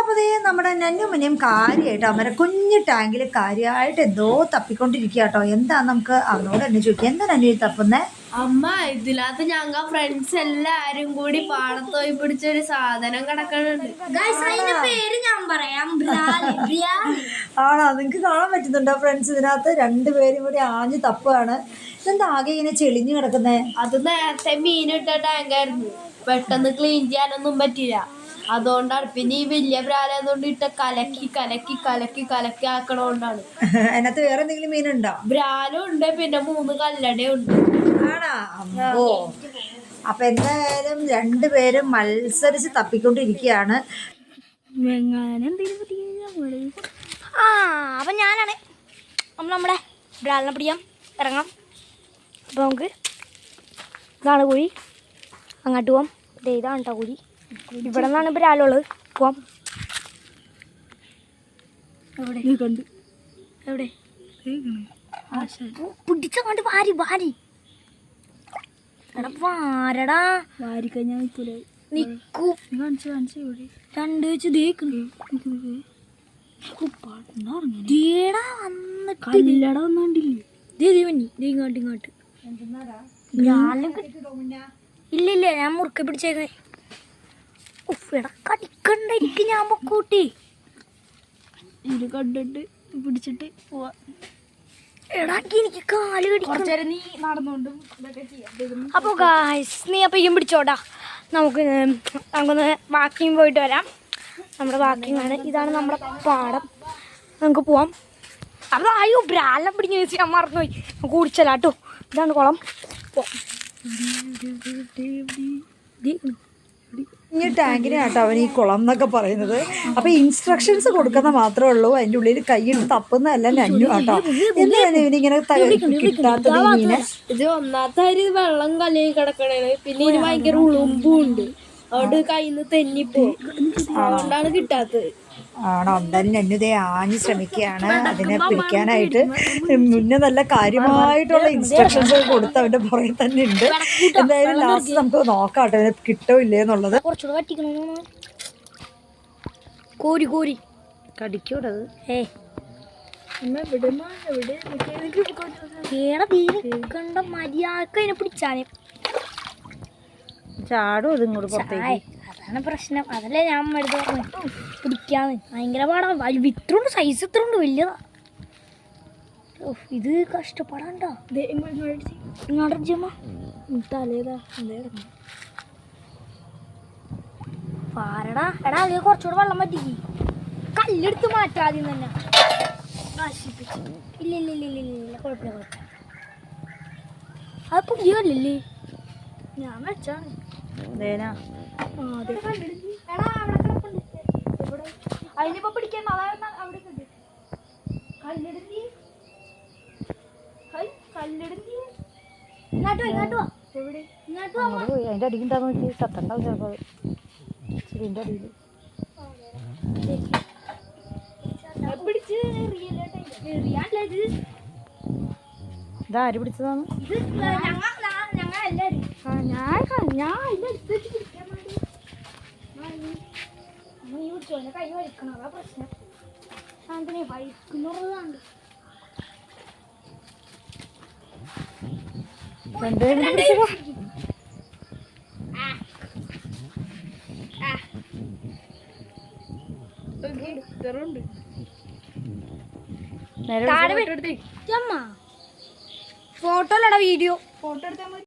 അപ്പോൾ ഇതേ നമ്മുടെ നന്നുമനെയും കാര്യമായിട്ട് അവരെ കുഞ്ഞു ടാങ്കിൽ കാര്യമായിട്ട് എന്തോ തപ്പിക്കൊണ്ടിരിക്കുക കേട്ടോ എന്താ നമുക്ക് അവനോട് എന്നെ ചോദിക്കുക എന്താ നന്നു തപ്പുന്നേ? അമ്മ ഇതിനകത്ത് ഞങ്ങ ഫ്രണ്ട്സ് എല്ലാരും കൂടി പാടത്തോയി പിടിച്ച പിടിച്ചൊരു സാധനം കിടക്കണുണ്ട്. ഞാൻ പറയാം. ആണോ? നിങ്ങൾക്ക് കാണാൻ പറ്റുന്നുണ്ടോ ഫ്രണ്ട്സ് ഇതിനകത്ത്? രണ്ടുപേരും കൂടി ആഞ്ഞു തപ്പാണ് ഇതെന്താ ആകെ ഇങ്ങനെ ചെളിഞ്ഞു കിടക്കുന്നേ? അത് നേരത്തെ മീനിട്ട ടാങ്കായിരുന്നു പെട്ടെന്ന് ക്ലീൻ ചെയ്യാനൊന്നും പറ്റില്ല അതുകൊണ്ടാണ്. പിന്നെ ഈ വലിയ പ്രാലായതുകൊണ്ട് ഇട്ട കലക്കി കലക്കി കലക്കി കലക്കി ആക്കണോണ്ടാണ്. അതിനകത്ത് വേറെ എന്തെങ്കിലും മീനുണ്ടോ? ബ്രാലും ഉണ്ട്. പിന്നെ മൂന്ന് കല്ലടയും ഉണ്ട്. ആണാ? അപ്പൊ എന്തായാലും രണ്ടുപേരും മത്സരിച്ച് തപ്പിക്കൊണ്ടിരിക്കുകയാണ്. ആ അപ്പൊ ഞാനാണ്. നമ്മൾ നമ്മുടെ ബ്രാലിനെ പിടിക്കാം. ഇറങ്ങാം. അപ്പൊ നമുക്ക് ഇതാണ് കുഴി. അങ്ങോട്ട് പോവാം. ദേ ഇതാണ് കേട്ടോ കുഴി. ഇവിടെ നിന്നാണ് ബ്രാലുള്ളത് പോവാം. എവിടെ? വാരി വാരി. വാരടാ. വാരി കഴിഞ്ഞാൽ നിൽക്കൂല നിക്കൂ കാണിച്ചു കാണിച്ചു ഇവിടെ. രണ്ട് വെച്ച് തേക്കുന്നു ദേടാ വന്നിട്ട് കല്ലട ഒന്നാണ്ടില്ലേ ദേ ദേ വന്നി. ദേ ഇങ്ങോട്ട് ഇങ്ങോട്ട്. ഞാനും കി- ഇല്ല ഇല്ല ഞാൻ മുറുക്കെ പിടിച്ചേക്കേ കടിക്കണ്ടായിരിക്കും ഞാൻ പൊക്കൂട്ടി ഇത് കണ്ടിട്ട് പിടിച്ചിട്ട് പോവാ. എടാ എനിക്ക് കാൽ നീ അപ്പോൾ ഗായ്സ് നീ അപ്പം ഇയും പിടിച്ചോടാ. നമുക്ക് നമുക്കൊന്ന് വാക്കിങ് പോയിട്ട് വരാം. നമ്മുടെ വാക്കിങ് ആണ്. ഇതാണ് നമ്മുടെ പാടം. നമുക്ക് പോവാം. അത് അയ്യോ ബ്രാലം പിടിഞ്ഞ് വെച്ച് ഞാൻ മറന്നുപോയി. നമുക്ക് കുടിച്ചല്ല കേട്ടോ ഇതാണ് കുളം. പോവാം ഈ ടാങ്കിനാട്ടോ അവൻ ഈ കുളം എന്നൊക്കെ പറയുന്നത്. അപ്പൊ ഇൻസ്ട്രക്ഷൻസ് കൊടുക്കുന്ന മാത്രമേ ഉള്ളൂ. അതിന്റെ ഉള്ളിൽ കൈയിട്ട് തപ്പുന്നതല്ല നന്നു ആട്ടോ. എന്താണ് ഇവനിങ്ങനെ കിട്ടാത്തത് മീനെ ഇത് ഒന്നാമത്തെ അരി വെള്ളം കലയിൽ കിടക്കണേ? പിന്നെ ഇതിന് ഭയങ്കര ഉളുമ്പും ഉണ്ട്. അതുകൊണ്ട് കയ്യിൽ നിന്ന് തെന്നിപ്പോ അതുകൊണ്ടാണ് കിട്ടാത്തത്. ആണോ? എന്തായാലും നന്നുതേ ആഞ്ഞ് ശ്രമിക്കുകയാണ്. അതിനെ പിടിക്കാനായിട്ട് മുന്നേ നല്ല കാര്യമായിട്ടുള്ള ഇൻസ്ട്രക്ഷൻസ് കൊടുത്ത് അവന്റെ പുറകെ തന്നെ ഉണ്ട്. എന്തായാലും ലാസ്റ്റ് നമുക്ക് നോക്കാം കേട്ടോ ഇതിനെ കിട്ടോ ഇല്ലേ എന്നുള്ളത്. കോരി കോരി. കടിക്കൂടത്. ഏ. മര്യാദയ്ക്ക് അതിനെ പിടിച്ചാലേ ചാടും അത് ഇങ്ങോട്ട് ചായ. അതാണ് പ്രശ്നം. അതല്ലേ ഞാൻ എടുത്ത് പറഞ്ഞു. പിടിക്കാന്ന്. ഭയങ്കര പാടാ. വലിയ ഇത്രണ്ട് സൈസ് ഇത്രണ്ട് വലിയതാ. ഓ ഇത് കഷ്ടപ്പാടാണ്ടാ. എടാ അതിൽ കുറച്ചുകൂടെ വെള്ളം പറ്റി കല്ലെടുത്ത് മാറ്റാദ്യം തന്നെ. അത് പുതിയല്ലേ ഞാൻ വെച്ചാണ് അതിനിപ്പോ പിടിക്കാൻ അതായത് അവിടെ കല്ലെടുത്തി ഇങ്ങോട്ട് ഇങ്ങോട്ട് എവിടെ? ഇങ്ങോട്ട് അതിന്റെ അടിയിൽ അടിയിൽ. പിടിച്ച് ഇതാര് പിടിച്ചതാണ്? ഞാൻ ഞാൻ നീ കൈ വലിക്കണം. അതാ പ്രശ്നം. ഫോട്ടോ അല്ലടാ വീഡിയോ. ഫോട്ടോ എടുത്താൽ മതി